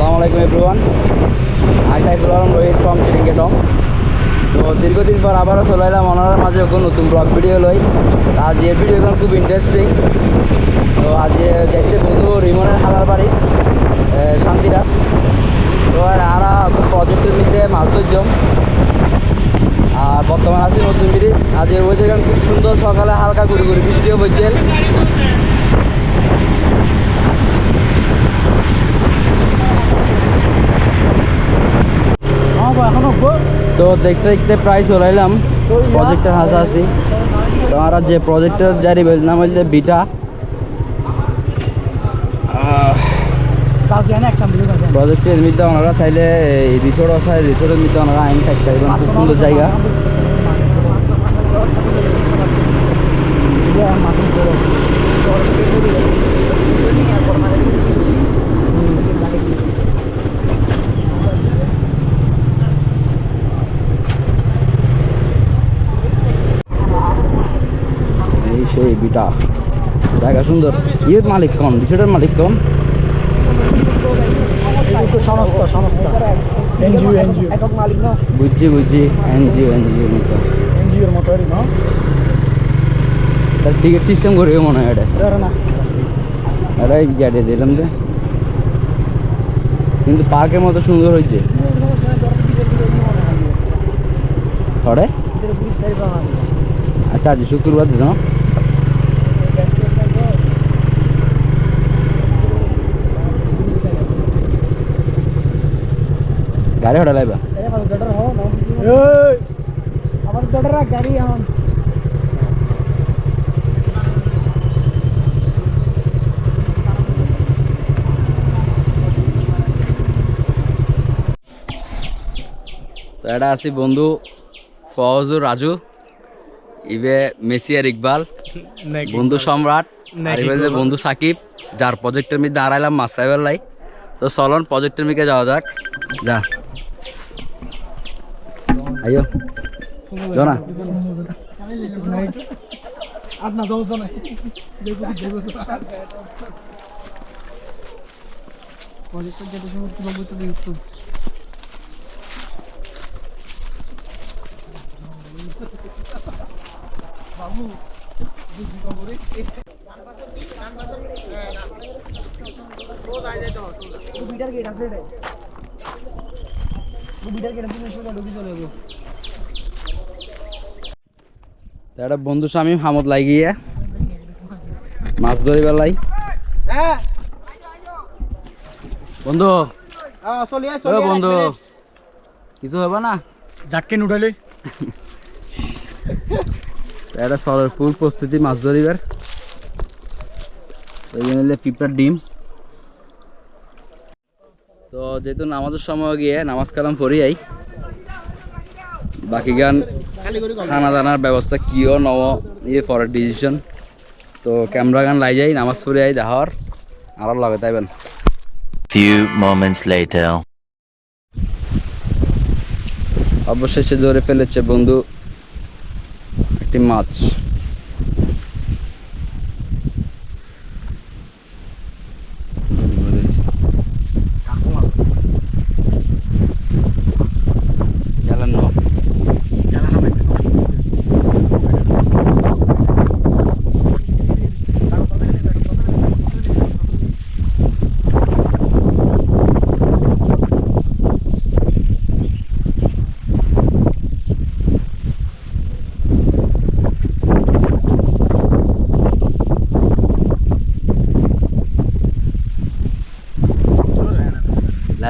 আসসালামু আলাইকুম এভরিওয়ান আজ সাইফুল আলম রোহিত ফ্রম চিরিঙ্গেটং তো দীর্ঘদিন পর আবারও চলে এলাম ওনার মাঝে এখন নতুন ব্লগ ভিডিও লই। এর ভিডিও এখন খুব ইন্টারেস্টিং তো আজ দেখতে বন্ধু রিমনের হালার বাড়ি শান্তিরা। তো আর প্রজেক্টের মধ্যে মাছ ধরছম আর বর্তমানে আছি নতুন ব্রিজ। আজ ওয়েদার এখন খুব সুন্দর সকালে হালকা গুড়ি গুড়ি বৃষ্টিও পড়ছে। তো দেখতে দেখতে প্রায় চলে এলাম প্রজেক্টের হাসাহাসি তো আমরা যে প্রজেক্টের জারি নাম হচ্ছে বিটা প্রজেক্টের মধ্যে ওনারা চাইলে রিসোর্ট আছে রিসোর্টের মধ্যে ওনারা আইন থাকতে পারবেন খুব সুন্দর জায়গা এই সেই বিটা জায়গা সুন্দর। ইয়ের মালিক কম রিসোর্টের মালিক কম বুঝছি বুঝছি। এনজিও এনজিও মতো। এনজিওর মতো তার টিকিট সিস্টেম করবে মনে হয় এটা। এটা গাড়ি দিলাম যে। কিন্তু পার্কের মতো সুন্দর হয়েছে। আচ্ছা আজ শুক্রবার দিন গাড়ি এখন তো এটা আছি বন্ধু ফওজুর রাজু ইবে মেসি আর ইকবাল বন্ধু সম্রাট আর বন্ধু সাকিব যার প্রজেক্টের মধ্যে দাঁড়াইলাম মাস্টাইবার লাই তো চলন প্রজেক্টের মিকে যাওয়া যাক যা আইও জনা। আপনার দশ নাই প্রজেক্টের যেটা সময় তুলো বইতে ইউটিউব বিটার গেট আছে রে। বিটার গেট তুমি সোজা এটা বন্ধু স্বামী হামদ লাগিয়ে মাছ ধরিবার লাই হ্যাঁ। বন্ধু। বন্ধু। কিছু হবে না? যাকে নুডালে। এটা সরের ফুল প্রস্তুতি মাছ ধরিবার। ওই জন্য হলে পিঁপড়ার ডিম। তো যেহেতু নামাজের সময় গিয়ে নামাজ কালাম পড়ি আই বাকি গান খানা দানার ব্যবস্থা কিও নব ইয়ে ফর ডিসিশন তো ক্যামেরা গান লাই যাই নামাজ পড়ে আই দেখার আরও লগে তাইবেন Few moments later. অবশেষে ধরে ফেলেছে বন্ধু একটি মাছ।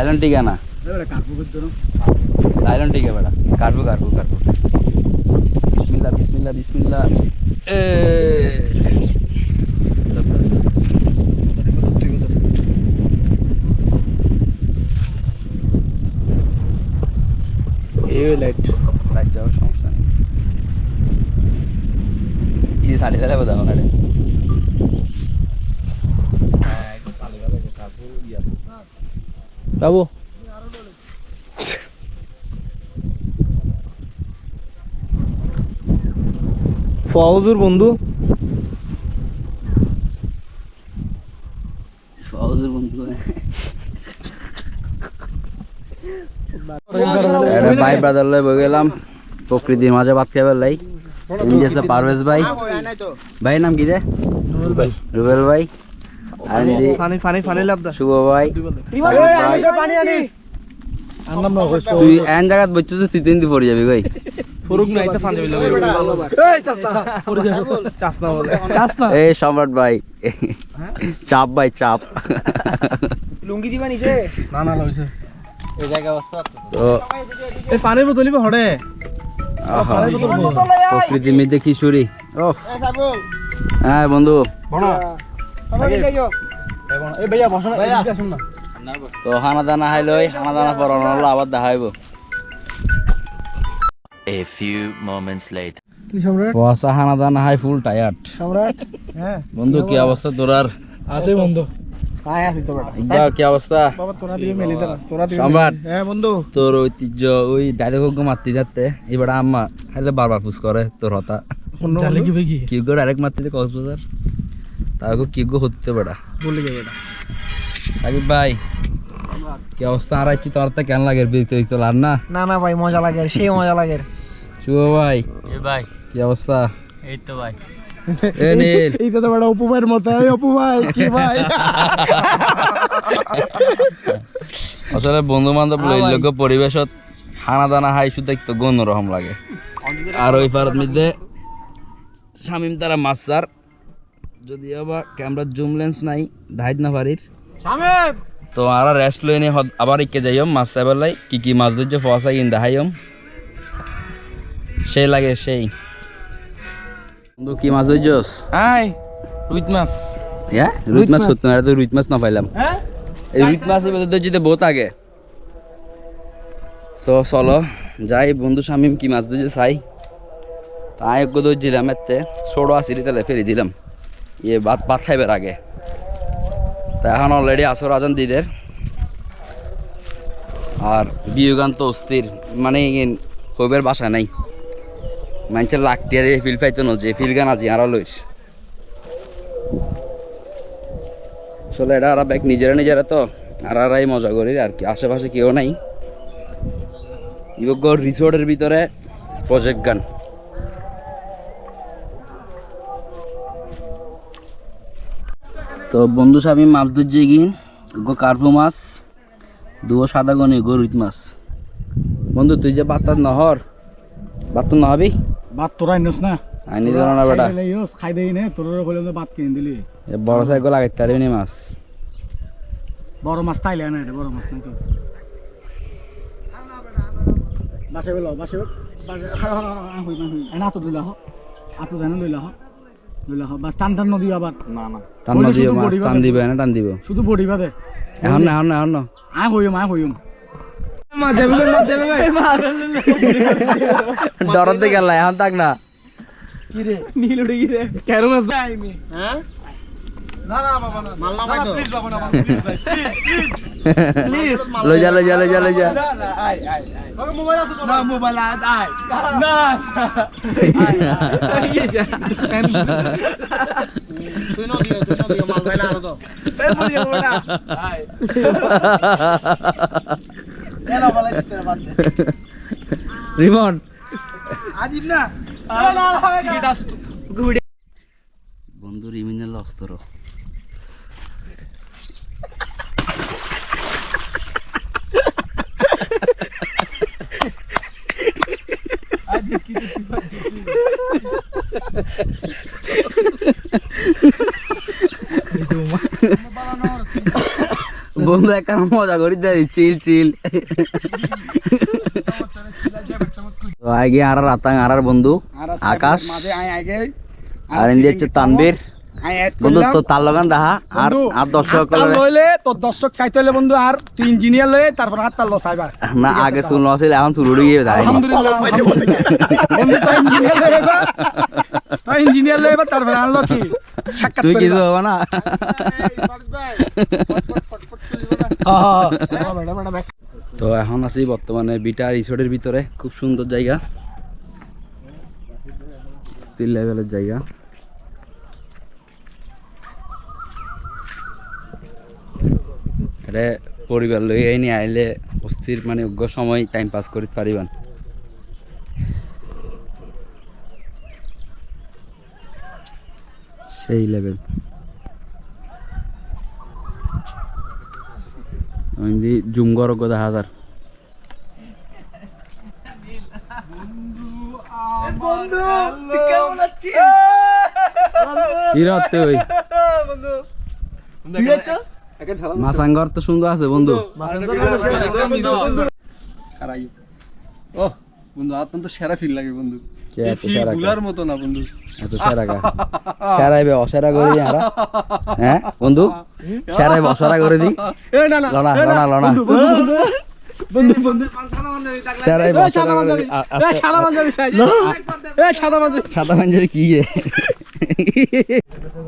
লাইলন টিকা না? লাইলন টিকা বেড়া কাটবো কাটবো কাটবো। বিসমিল্লা বিসমিল্লা বিসমিল্লা এই লাইট লাইট যাওয়ার সমস্যা নেই। এই সাড়ে বেলা বোধ হয় হ্যাঁ সাড়ে বেলা কাপড় ইয়া। বাবু। ফৌজুর বন্ধু। সহজের বন্ধু। ভাই ব্রাদার লই বই গেলাম। প্রকৃতির মাঝে ভাত খাইবার লাই পারভেজ ভাই। ভাই নাম কি রে? রুবেল ভাই। ফানি ফানি ফানি লাভ দা। শুভ ভাই। ভাই। আন্নাম না কইছো তুই এন জায়গাত বইছো তো তুই তিন দি পড়ে যাবি ভাই তো এই চাস্তা ফুরুক চাস্তা বলে। চাস্তা এই সম্রাট ভাই। চাপ ভাই চাপ। লুঙ্গি দিবা নিছে না না লইছে তো। এই পানির বোতলিবে হড়ে। আহা, প্রকৃতির মধ্যে কিশোরী ও হ্যাঁ বন্ধু। বনা তো খানা দানা খাই লই খানা দানা পরানো হলো আবার দেখাইব A few moments later. তুই সম্রাট? কুয়াশা খানা দানা খাই ফুল টায়ার্ড সম্রাট? হ্যাঁ। বন্ধু কি অবস্থা তোর আর আছে বন্ধু। কাই আছিস তো বেটা। ইকবাল কি অবস্থা? বাবা তোরা দিয়ে মেলি দা তোরা দিয়ে সম্রাট। হ্যাঁ বন্ধু। তোর ঐতিহ্য ওই ডাইরেক্ট মারতে যাতে এবার আম্মা খাইলে বারবার পুষ করে তোর হতা। কি ডাইরেক্ট মারতে কক্সবাজার? তারপর কি গো হতে বেটা বলে গে বেটা সাকিব ভাই কি অবস্থা? আর আছি তোর তো কেন লাগে? বিরক্ত লাভ না? না না ভাই মজা লাগে সেই মজা লাগে। শুভ ভাই। এ ভাই। কি অবস্থা? এই তো ভাই। এ নীল। এইটা তো বড় অপু মতো। এই অপু কি ভাই? আসলে বন্ধু বান্ধব লইলক পরিবেশত খানা দানা হাই শুধু একটু গণ্যরকম লাগে। আর ওই পারত মধ্যে শামিম তারা মাছ চার যদি আবার ক্যামেরার জুম লেন্স নাই ধাইত না পারির তো আর রেস্ট লই নিয়ে হদ- আবার ইকে যাইম মাছ চাইবার লাই কি কি মাছ ধরছে ফসা কিন দেখাইম সেই লাগে সেই। বন্ধু কি মাছ ধরছস হাই রুইত মাছ। হ্যাঁ রুইত মাছ সত্যি না তো রুইত মাছ না পাইলাম। হ্যাঁ? এই রুইত মাছ ধরছিতে বহুত আগে। তো চলো যাই বন্ধু শামিম কি মাছ ধরছে চাই। তাই এক ধরছিলাম এতে। ছোটো আসিরি তাহলে ফেরি দিলাম। ইয়ে ভাত ভাত খাইবার আগে। তা এখন অলরেডি আসর আজান দিদের। আর বিয়ে গান তো অস্থির মানে কইবার বাসা নাই। মানুষের লাখটিয়া দিয়ে ফিল পাইতো না যে, ফিল গান আজি আর লইস। আসলে এটা আর ব্যাগ নিজেরা নিজেরা তো, আর আরাই মজা করি আর কি আশেপাশে কেউ নাই। ইয়োগ্য রিসোর্টের ভিতরে প্রজেক্ট গান। তো বন্ধু স্বামী মাছ ধরছে কি গো কার্পু মাছ দুও সাদা গনি গো রুইত মাছ বন্ধু তুই যে বাত্তার নহর বাত্তার নহবি ভাত তোরা আনিস না আইনি দিল না বেটা খাই দেই নে তোর কইলে তো ভাত কিনে দিলি এ বড় সাইকেল লাগাইতে পারবি নি মাছ বড় মাছ তাইলে না এটা বড় মাছ নাই তো বাসে বেলো বাসে বাসে হারা হারা হারা হই না হই না তো দিলা হ আতো দেন লইলা হ লইলা হ বাস টান টান নদী আবার। না না। টান না মাছ টান দিবে না টান দিব। শুধু বডি বাদে এখন না এখন না এখন না। আ হইম আ হইম। ডরতে গেল এখন থাক না। কি রে? নীল উড়ে কি কেন মাছ? হ্যাঁ না না বাবা না। মাল্লা ভাই তো প্লিজ বাবা না প্লিজ প্লিজ লই যা লই যা লই যা লই যা মোবাইল আছে না আয় আয় না তুই ন দিও তুই ন দিও মাল ভাই না আরও তো এ মরিয়া বড়া আয় এলা বলাই সিতে বাদ দে রিমন আজিব না না না বন্ধু রিমিনের অস্তর বন্ধু একটা মজা করি দেয় চিল চিল। আগে আর রাতাং আর বন্ধু আকাশ আর ইন্ডিয়া হচ্ছে তানবীর বন্ধু তো তার লগান রাহা আর বন্ধু, আর দর্শক হাততাল লইলে তোর দর্শক চাইতে হলে বন্ধু আর তুই ইঞ্জিনিয়ার লয়ে তারপর হাত তাল সাইবার না আগে শুনলো আছিল এখন শুরু গিয়ে যায় আলহামদুলিল্লাহ আলহামদুলিল্লাহ। বন্ধু তো ইঞ্জিনিয়ার লয়ে এবার তো ইঞ্জিনিয়ার লয়ে তারপর আনলো কি? সাক্ষাৎ তুই কিছু হবে না। বেটা, বেটা, বেটা। তো এখন আছি বর্তমানে বিটা রিসোর্টের ভিতরে খুব সুন্দর জায়গা। স্টিল লেভেলের জায়গা। এটা পরিবার লই আইনি আইলে অস্থির মানে উগ্র সময় টাইম পাস করিতে পারিবান। সেই লেভেল আমি জুম করো গো দেখা হাজার চিরতে ওই মাসাঙ্গর তো সুন্দর আছে বন্ধু। ও বন্ধু আপনার তো সেরা ফিল লাগে বন্ধু। মতো না বন্ধু। এত সেরা কা? সেরাইবে অসেরা করে দিই আমরা। হ্যাঁ বন্ধু? সেরাইবে অসেরা করে দিই। না না লনা এ না, লনা লনা। বন্ধু বন্ধু বন্ধু। বন্ধু সেরাইবে এ অসেরা সাদা পাঞ্জাবি কি এ?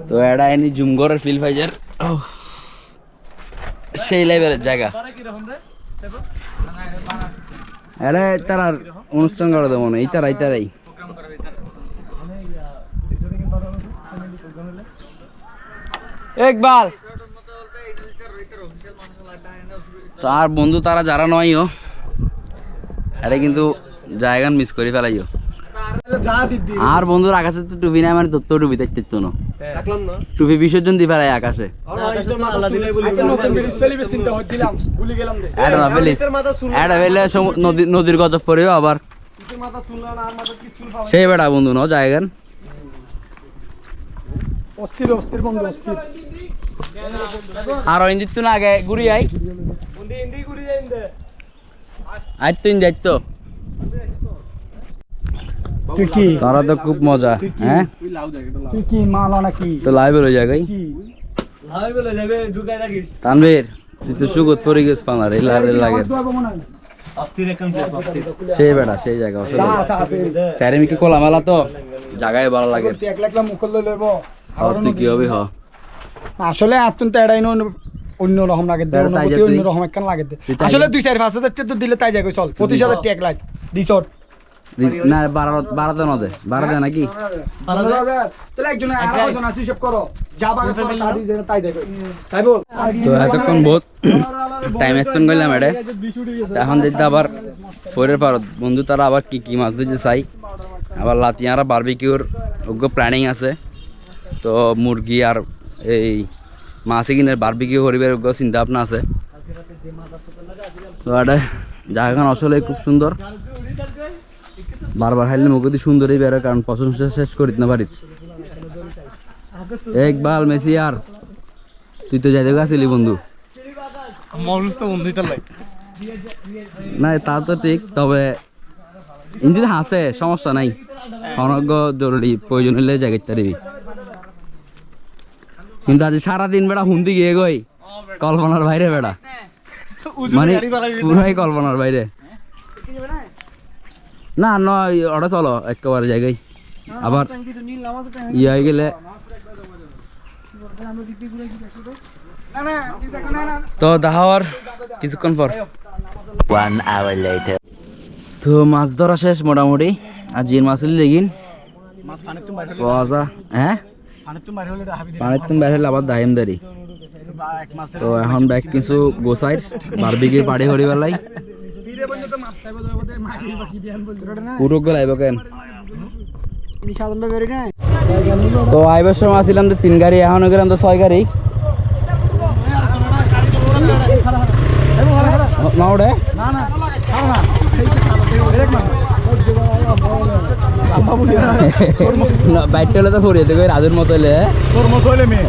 তো এটা এনি জুমগরের ফিল ফাইজার সেই লেভেলের জায়গা। এটা তারা অনুষ্ঠান করে দেবো না এই তারা তারাই একবার। তো আর বন্ধু তারা যারা নয়ও এটা কিন্তু জায়গা মিস করে ফেলাইও। আর বন্ধুর আকাশে তো টুপি নাই মানে তোর তো টুপি দেখতে তো না। টুপি বিসর্জন আকাশে নদীর গজব পড়েও আবার সেই বেটা বন্ধু ন জায়গা আর ইঞ্জিত তো না আগে ঘুরি আই আজ তো তুই কি? তারা তো খুব মজা হ্যাঁ? তুই কি মালা নাকি তো লাইভ হলো জায়গায় কি? লাভ বলে যাবে ঢুকাই রাখিস। তানভীর তুই তো সুগত পরে গেছ পানার এই লাগে। লাগে সেই বেটা সেই জায়গা আসলে স্যারেমিকে কোলা মেলা তো জায়গায় ভালো লাগে। তুই এক লাখ মুখ লই লইব। আর তুই কি হবে হ আসলে আতুন তো এড়াই অন্য রকম লাগে অন্য রকম একখান লাগে আসলে দুই চার পাঁচ হাজার টাকা তো দিলে তাই যাবে চল পঁচিশ হাজার টাকা এক লাখ দিছট না বারো নাকি? হিসাব করো। যা বাগে তোর তা এতক্ষণ বহুত টাইম স্পেন্ড করলাম এটা এখন যদি আবার ফোরের পারত বন্ধু তারা আবার কি কি মাছ দিতে চাই? আবার লাতিয়ারা বারবিকিউর ওগ্য প্ল্যানিং আছে। তো মুরগি আর এই মাছে কিনে বারবিকিউ করিবার ওগ্য চিন্তা ভাবনা আছে। তো এটা জায়গাখান আসলে খুব সুন্দর। বারবার হাইলে মুখদি সুন্দরই বেরো কারণ প্রশংসা শেষ করিত না পারিস একবার মেসি আর তুই তো যাই গেছিলি বন্ধু। না তা তো ঠিক তবে ইঞ্জিন হাসে সমস্যা নাই। অনজ্ঞ জরুরি প্রয়োজন হলে জায়গায় তারিবি কিন্তু আজ সারাদিন বেড়া হুন্দি গিয়ে গই কল্পনার বাইরে বেড়া। মানে পুরাই কল্পনার বাইরে। না নয় ওটা চলো একেবারে জায়গায়। আবার ইয়ে হয়ে গেলে তো দেখাওয়ার কিছুক্ষণ পর। One hour later. তো মাছ ধরা শেষ মোটামুটি। আর জির মাছ হলে দেখিন। হ্যাঁ? পানির তুমি বাইরে হলে আবার দাহিম দারি। তো এখন ব্যাগ কিছু গোসাইর বারবিকে পাড়ি হরি বেলাই ফিরে বন্ধু তো আইবার সময় আসছিলাম তো তিন গাড়ি এখন গেলাম তো ছয় গাড়ি। না বাইকটা হলে তো ফুরিয়ে দেবে রাজুর মতো হলে। তোর মতো হইলে মেয়ে।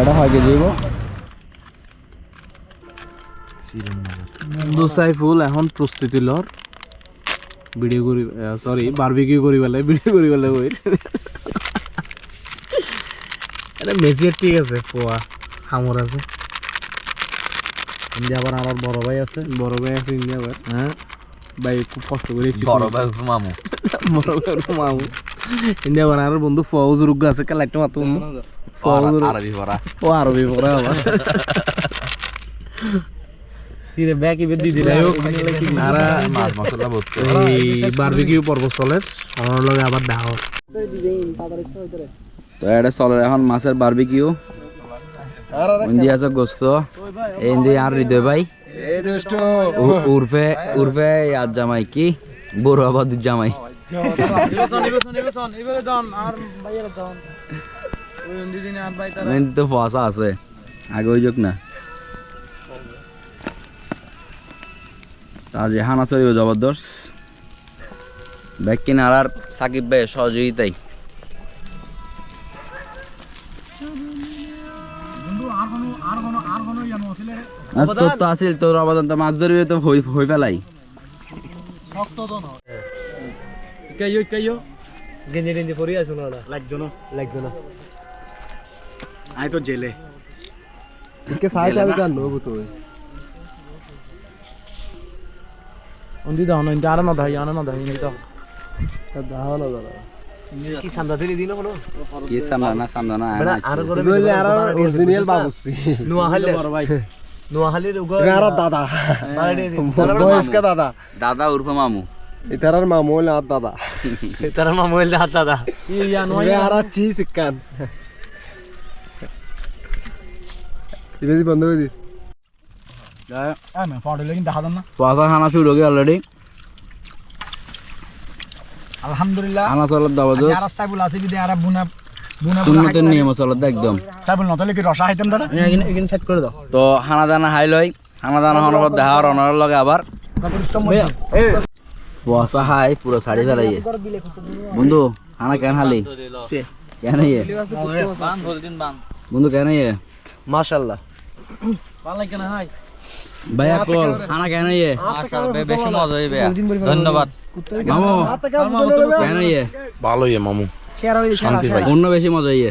এটা হয় কেজি হইব। বন্ধু সাইফুল এখন প্রস্তুতি লর। ভিডিও করি সরি বারবিকিউ করি পেলে ভিডিও করি পেলে ওই এটা মেসির ঠিক আছে পোয়া হামর আছে। ইন্ডিয়া আবার আমার বড় ভাই আছে। বড় ভাই আছে ইন্ডিয়া আবার। হ্যাঁ। ভাই খুব কষ্ট করে মামু। বড় মামু। আর বন্ধু ফৌজ রুগ আছে কালাইটা মাত্র বন্ধু। ফৌজ আরবি পড়া ও আরবি পড়া আবার। কিরে ব্যাক ইবে দি দিলাই হোক আর মাছ মশলা ভর্তি এই বারবিকিউ পর্ব চলে। আমার লগে আবার দাও তো এটা চলে এখন মাছের বারবিকিউ ইন্দি আছে গোস্ত। ইন্দি আর হৃদয় ভাই। উর্ফে উর্ফে আর জামাই কি? বড় আবাদ জামাই। তো ফসা আছে। আগে ওই যোগ না। আজ হানা চলিব জবরদস্ত। ব্যাগ কিনার আর সাকিব ভাই সহযোগিতাই তোর তো আছিল তোর অবদান তো মাছ ধরবি তো হই হই পেলাই কাইও কাইও? গেঞ্জি গেঞ্জি পরি আছো না লাগতো না। লাগতো না। আই তো জেলে। কে সাইড আমি কান নবু তো অন্দি দাও না ইন্টা না দাই আর না দাই ইন্টা দাও। না দাদা। কি সান্দা দিলি দিন হলো কি সামনা না সামনা না আর আর অরিজিনাল বাবুসি। নোয়াহালি বড় ভাই। নোয়াহালির আর দাদা। বয়স্ক দাদা। দাদা। উর্ফে মামু। ইতারার মামুল আর দাদা। ইতারার মামুল আর দাদা। আর চি সিকান বন্ধ করে দি খানা শুরু হয়ে অলরেডি আলহামদুলিল্লাহ। খানা চলত জবরদস্ত আর সাইবুল আছে কি আর বুনা সুন্নতের নিয়ম চলত একদম। সাইবুল নতলে কি রসা খাইতাম দাদা এখানে এখানে সেট করে দাও। তো খানা দানা খাই লই খানা দানা হওয়ার পর দেখা হওয়ার অনার লগে আবার। পয়সা খাই পুরো শাড়ি ফেলাইয়ে বন্ধু খানা কেন খালি কেন ইয়ে বন্ধু কেন ইয়ে মাশাআল্লাহ। ভাইয়া কল খানা কেন ইয়ে বেশি মজা হইবে। ধন্যবাদ। মামু কেন ইয়ে ভালো। ইয়ে মামু। অন্য বেশি মজা ইয়ে।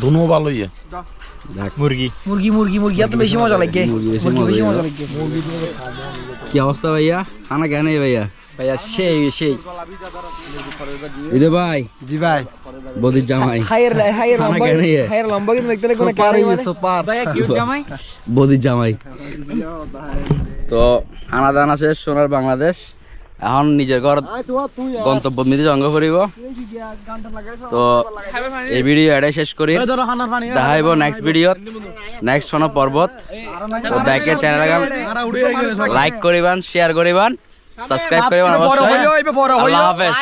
দুনো ভালো ইয়ে। মুরগি। মুরগি মুরগি এত বেশি মজা লাগে। মুরগি বেশি মজা ইয়ে। কি অবস্থা ভাইয়া? খানা কেন ইয়ে ভাইয়া? ভাইয়া সেই সেই। ইদে ভাই। জি ভাই। বদির জামাই। হায়ার হায়ার লম্বা ইয়ে? হায়ার লম্বা কিন্তু দেখতে কোনো কারণ মানে। সুপার। ভাইয়া কিউট জামাই। বদির জামাই। তো খানা দানা শেষ সোনার বাংলাদেশ। এখন নিজের ঘর গন্তব্য মিলে জঙ্গ করিব তো এই ভিডিও এটাই শেষ করি। দেখাইব নেক্সট ভিডিওত নেক্সট কোনো পর্বত। তো দেখে চ্যানেল লাইক করিবান শেয়ার করিবান সাবস্ক্রাইব করিবান অবশ্যই। আল্লাহ হাফেজ।